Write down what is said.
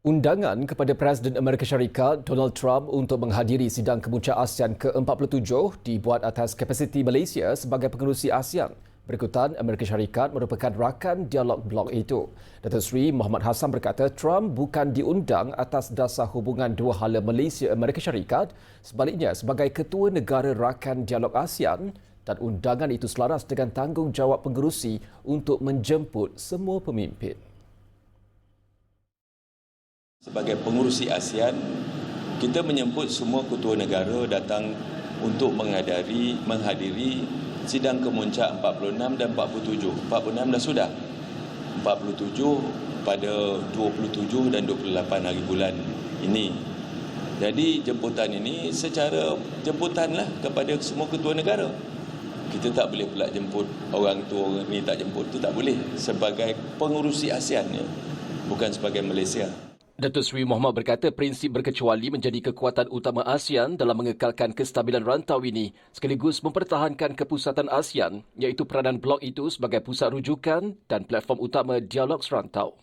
Undangan kepada Presiden Amerika Syarikat Donald Trump untuk menghadiri sidang kemuncak ASEAN ke-47 dibuat atas kapasiti Malaysia sebagai pengerusi ASEAN. Berikutan, Amerika Syarikat merupakan rakan dialog blok itu. Datuk Seri Muhammad Hassan berkata Trump bukan diundang atas dasar hubungan dua hala Malaysia-Amerika Syarikat, sebaliknya sebagai ketua negara rakan dialog ASEAN dan undangan itu selaras dengan tanggungjawab pengerusi untuk menjemput semua pemimpin. Sebagai pengurusi ASEAN, kita menyebut semua ketua negara datang untuk menghadiri menghadiri sidang kemuncak 46 dan 47. 46 dah sudah. 47 pada 27 dan 28 hari bulan ini. Jadi jemputan ini secara jemputanlah kepada semua ketua negara. Kita tak boleh pula jemput orang tu orang ni tak jemput tu tak boleh sebagai pengurusi ASEAN ya. Bukan sebagai Malaysia. Datuk Seri Muhammad berkata prinsip berkecuali menjadi kekuatan utama ASEAN dalam mengekalkan kestabilan rantau ini sekaligus mempertahankan kepusatan ASEAN iaitu peranan blok itu sebagai pusat rujukan dan platform utama dialog serantau.